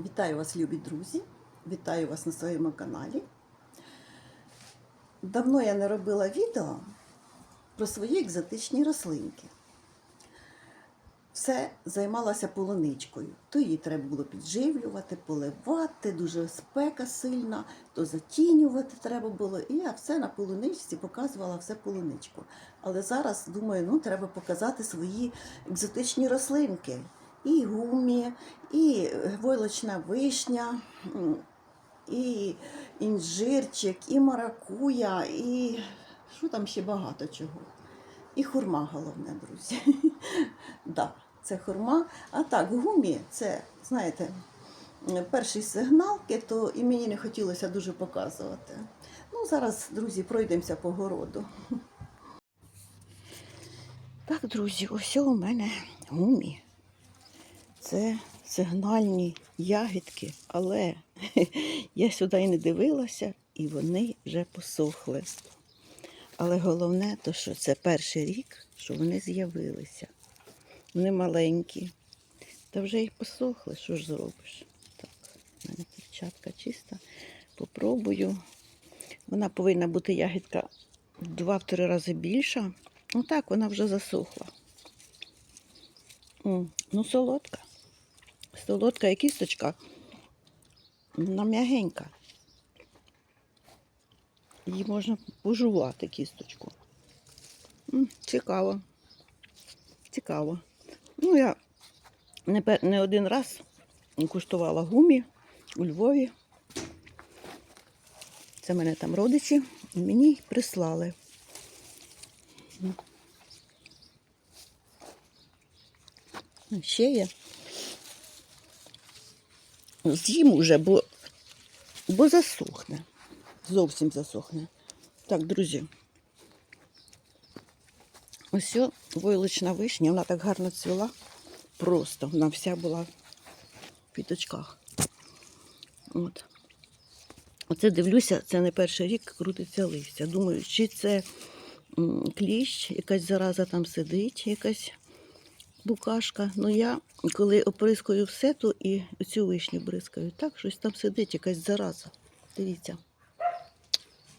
Вітаю вас, любі друзі! Вітаю вас на своєму каналі. Давно я не робила відео про свої екзотичні рослинки. Все займалася полуничкою. То її треба було підживлювати, поливати, дуже спека сильна, то затінювати треба було. І я все на полуничці показувала все полуничку. Але зараз думаю, ну треба показати свої екзотичні рослинки. І гумі, і войлочна вишня, і інжирчик, і маракуя, і що там ще багато чого. І хурма головне, друзі. да, це хурма. А так, гумі це, знаєте, перші сигналки, то і мені не хотілося дуже показувати. Ну, зараз, друзі, пройдемося по городу. Так, друзі, ось у мене гумі. Це сигнальні ягідки, але я сюди і не дивилася, і вони вже посохли. Але головне, то, що це перший рік, що вони з'явилися. Вони маленькі. Та вже їх посохли, що ж зробиш? Так, в мене перчатка чиста. Попробую. Вона повинна бути ягідка в два-три рази більша. Отак вона вже засохла. Ну, солодка. Солодка і кісточка. Вона м'ягенька. Її можна пожувати кісточку. Цікаво. Цікаво. Ну, я не один раз куштувала гумі у Львові. Це мене там родичі, мені прислали. Ще є. З'їм уже, бо, бо засохне. Зовсім засохне. Так, друзі. Ось войлочна вишня, вона так гарно цвіла. Просто вона вся була в квіточках. От. Оце дивлюся, це не перший рік крутиться листя. Думаю, чи це кліщ, якась зараза там сидить, якась букашка. Ну я, коли оприскую все, то і цю вишню бризкаю. Так, щось там сидить, якась зараза. Дивіться.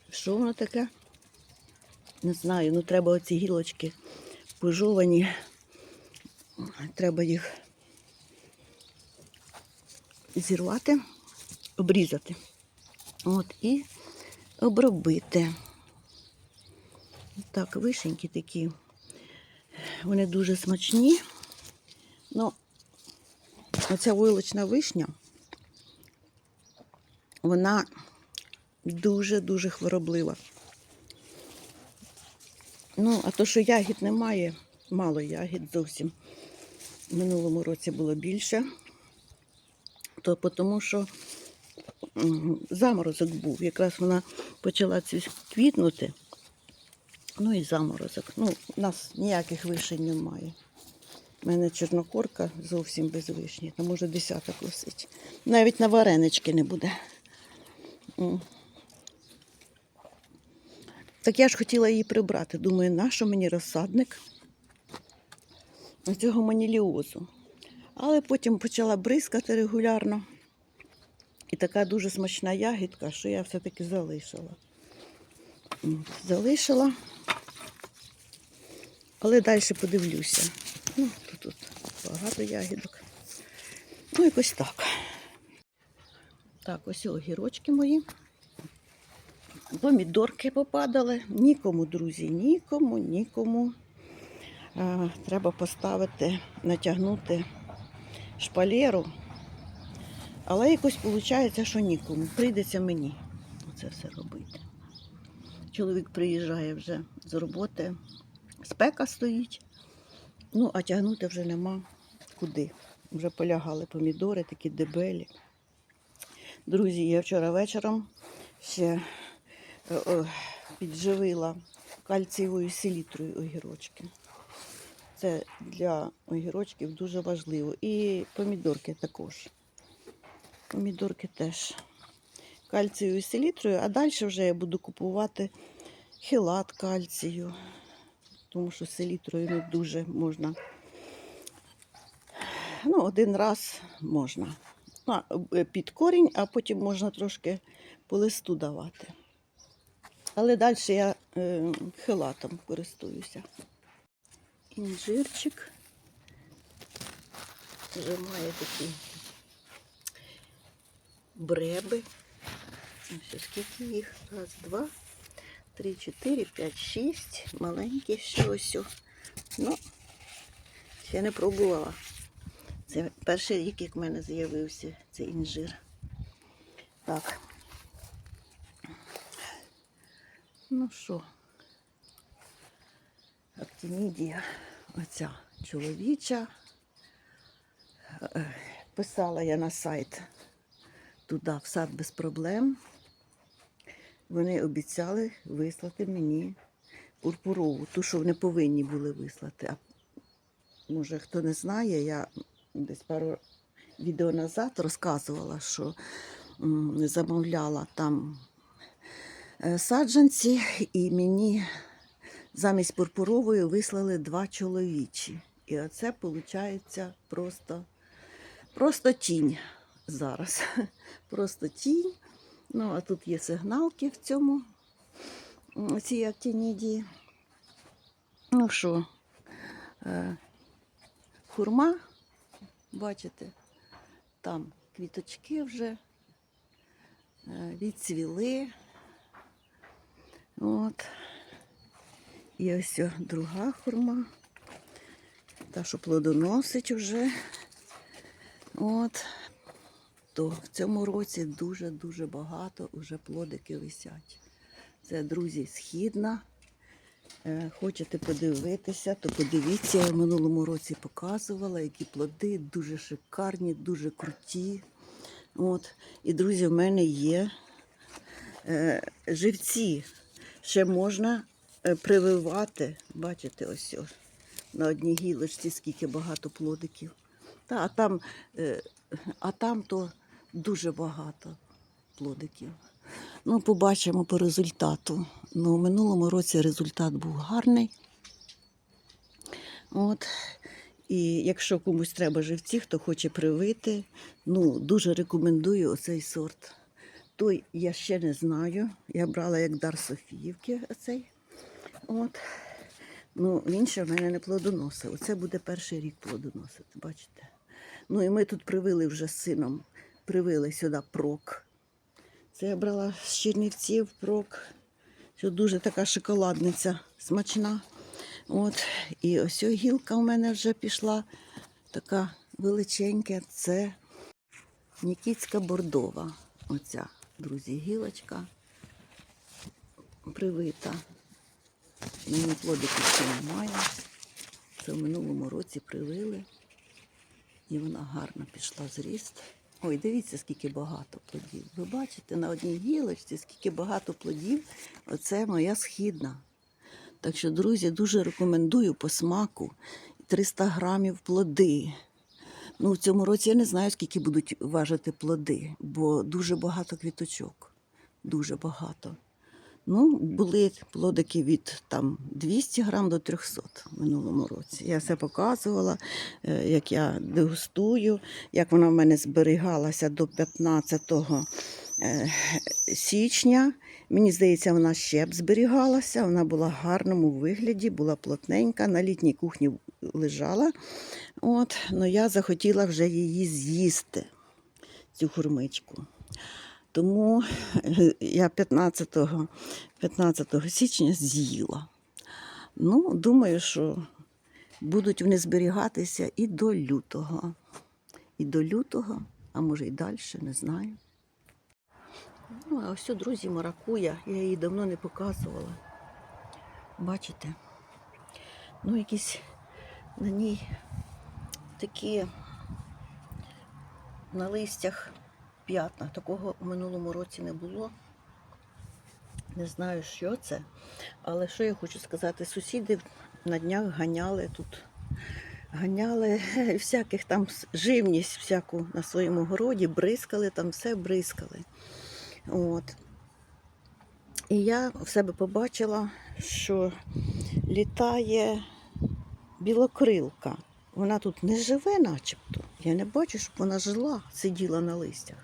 Що воно таке? Не знаю, ну треба оці гілочки пожовані. Треба їх зірвати, обрізати. От, і обробити. Так, вишеньки такі. Вони дуже смачні. Ну, оця вилочна вишня, вона дуже-дуже хвороблива. Ну, а то, що ягід немає, мало ягід зовсім. В минулому році було більше, то тому що заморозок був. Якраз вона почала квітнути. Ну і заморозок. Ну, у нас ніяких вишень немає. У мене чорнокорка зовсім без вишні. Там може десяток висить. Навіть на варенички не буде. Так я ж хотіла її прибрати. Думаю, нащо мені розсадник цього маніліозу. Але потім почала бризкати регулярно. І така дуже смачна ягідка, що я все-таки залишила. Залишила. Але далі подивлюся. Тут багато ягідок. Ну, якось так. Так, ось огірочки мої. Помідорки попадали. Нікому, друзі, нікому, нікому. А, треба поставити, натягнути шпалеру. Але якось виходить, що нікому. Прийдеться мені це все робити. Чоловік приїжджає вже з роботи, спека стоїть, ну, а тягнути вже нема куди. Вже полягали помідори, такі дебелі. Друзі, я вчора вечором ще е, підживила кальцієвою селітрою огірочки. Це для огірочків дуже важливо. І помідорки також. Помідорки теж кальцієвою селітрою, а далі вже я буду купувати хілат кальцію, тому що селітрою не дуже можна. Ну, один раз можна. е, під корінь, а потім можна трошки по листу давати. Але далі я е, хилатом користуюся. Інжирчик вже має такі бреби. Ось скільки їх? Раз, два, три, чотири, п'ять, шість. Маленькі ще ось. Ну, ще не пробувала. Це перший рік, як в мене з'явився цей інжир. Так. Ну що, актинідія, оця чоловіча. Е, Писала я на сайт туди, в сад без проблем. Вони обіцяли вислати мені пурпурову, ту, що вони повинні були вислати. А може хто не знає, я десь пару відео назад розказувала, що замовляла там е, саджанці, і мені замість пурпурової вислали два чоловічі. І оце виходить просто, просто тінь зараз. Просто тінь. Ну, а тут є сигналки в цьому, цій актинідії. Ну що, е, хурма, бачите, там квіточки вже е, відцвіли. От. І ось друга хурма, та, що плодоносить вже. От. То в цьому році дуже-дуже багато вже плодики висять. Це, друзі, східна. Е, Хочете подивитися, то подивіться, я в минулому році показувала, які плоди дуже шикарні, дуже круті. От. І, друзі, в мене є е, живці. Ще можна е, прививати. Бачите, ось на одній гілочці, скільки багато плодиків. Та, а, там, а там то дуже багато плодиків. Ну, побачимо по результату. Ну, в минулому році результат був гарний. От. І якщо комусь треба живці, хто хоче привити, ну, дуже рекомендую оцей сорт. Той я ще не знаю. Я брала як дар Софіївки оцей. От. Ну, він ще в мене не плодоносив. Оце буде перший рік плодоносити, бачите? Ну і ми тут привили вже з сином, привили сюди прок. Це я брала з Чернівців прок. Що дуже така шоколадниця смачна. От. І ось гілка у мене вже пішла така величенька. Це Нікітська бордова. Оця, друзі, гілочка привита. Мені плодиків ще немає. Це в минулому році привили. І вона гарно пішла зріст. Ой, дивіться, скільки багато плодів. Ви бачите на одній гілочці, скільки багато плодів. Оце моя східна. Так що, друзі, дуже рекомендую по смаку 300 грамів плоди. Ну, в цьому році я не знаю, скільки будуть важити плоди, бо дуже багато квіточок. Дуже багато. Ну, були плодики від там 200 грам до 300 в минулому році. Я все показувала, е, як я дегустую, як вона в мене зберігалася до 15 е, січня. Мені здається, вона ще б зберігалася. Вона була в гарному вигляді, була плотненька, на літній кухні лежала. От, но я захотіла вже її з'їсти, цю хурмичку. Тому е, я 15, 15 січня з'їла. Ну, думаю, що будуть вони зберігатися і до лютого. І до лютого, а може і далі, не знаю. Ну, а ось, друзі, маракуя. Я її давно не показувала. Бачите? Ну, якісь на ній такі на листях п'ятна. Такого у минулому році не було. Не знаю, що це. Але що я хочу сказати, сусіди на днях ганяли тут. Ганяли всяких там живність всяку на своєму городі, бризкали, там все бризкали. От. І я в себе побачила, що літає білокрилка. Вона тут не живе, начебто. Я не бачу, щоб вона жила, сиділа на листях.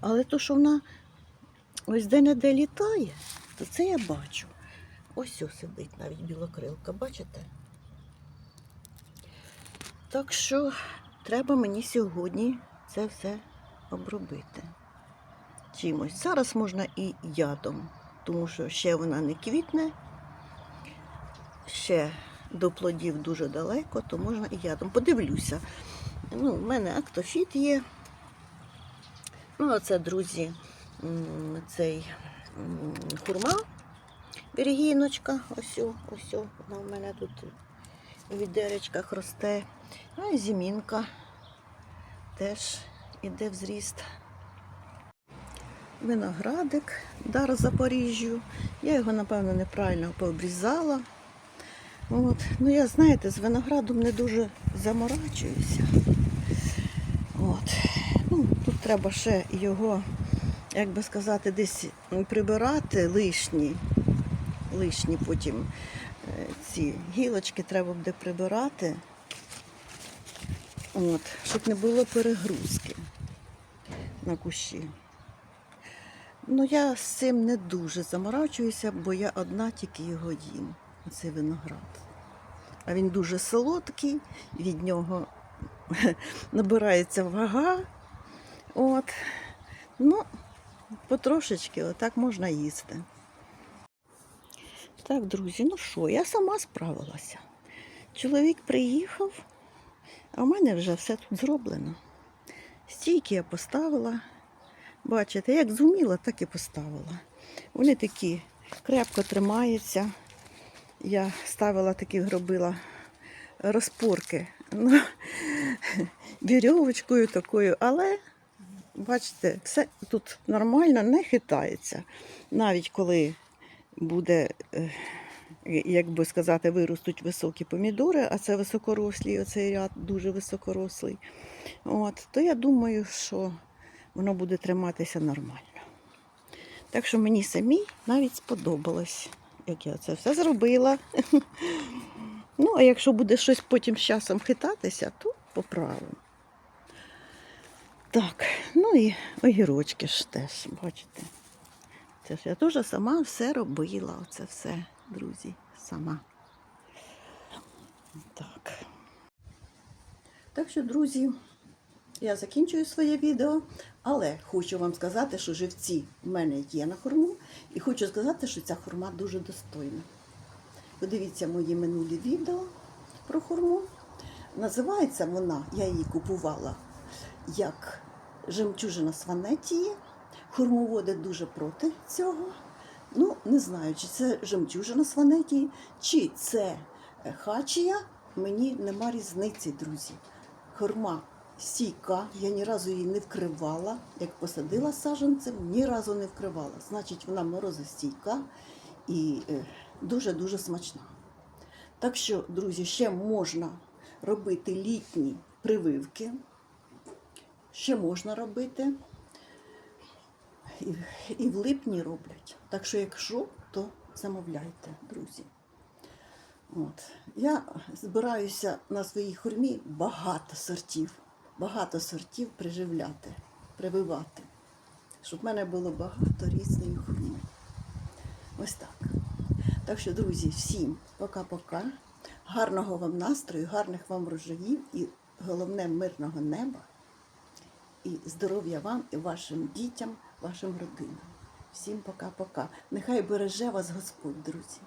Але то, що вона ось де-не-де літає, то це я бачу. Ось ось сидить навіть білокрилка, бачите? Так що треба мені сьогодні це все обробити чимось. Зараз можна і ядом, тому що ще вона не квітне, ще до плодів дуже далеко, то можна і ядом. Подивлюся. Ну, у мене актофіт є. Ну, а це, друзі, цей хурма, берегіночка, ось, ось вона у мене тут в відеречках росте. А і зімінка теж іде в зріст. Виноградик, дар Запоріжжю. Я його, напевно, неправильно пообрізала. От. Ну, я, знаєте, з виноградом не дуже заморачуюся. От. Ну, тут треба ще його, як би сказати, десь прибирати лишні. Лишні потім е, ці гілочки треба буде прибирати. От, щоб не було перегрузки на кущі. Ну, я з цим не дуже заморачуюся, бо я одна тільки його їм, оцей виноград. А він дуже солодкий, від нього набирається вага. От. Ну, потрошечки отак можна їсти. Так, друзі, ну що, я сама справилася. Чоловік приїхав, а в мене вже все тут зроблено. Стійки я поставила. Бачите, як зуміла, так і поставила. Вони такі крепко тримаються. Я ставила такі, робила розпорки ну, вірьовочкою такою, але бачите, все тут нормально, не хитається. Навіть коли буде, е, як би сказати, виростуть високі помідори, а це високорослі, оцей ряд дуже високорослий. От, то я думаю, що воно буде триматися нормально. Так що мені самій навіть сподобалось, як я це все зробила. Ну, а якщо буде щось потім з часом хитатися, то поправимо. Так, ну і огірочки ж теж, бачите. Це ж я теж сама все робила. Оце все, друзі, сама. Так. Так що, друзі, я закінчую своє відео, але хочу вам сказати, що живці в мене є на хурму, і хочу сказати, що ця хурма дуже достойна. Подивіться мої минулі відео про хурму. Називається вона, я її купувала як жемчужина Сванетії. Хурмоводи дуже проти цього. Ну, не знаю, чи це жемчужина Сванетії, чи це е, хачія. Мені нема різниці, друзі. Хурма стійка, я ні разу її не вкривала. Як посадила саджанцем, ні разу не вкривала. Значить, вона морозостійка і е, дуже-дуже смачна. Так що, друзі, ще можна робити літні прививки. Ще можна робити. І, і в липні роблять. Так що, якщо, то замовляйте, друзі. От. Я збираюся на своїй хурмі багато сортів, багато сортів приживляти, прививати, щоб в мене було багато різної хурми. Ось так. Так що, друзі, всім пока-пока. Гарного вам настрою, гарних вам врожаїв і головне мирного неба. І здоров'я вам і вашим дітям, вашим родинам. Всім пока-пока. Нехай береже вас Господь, друзі.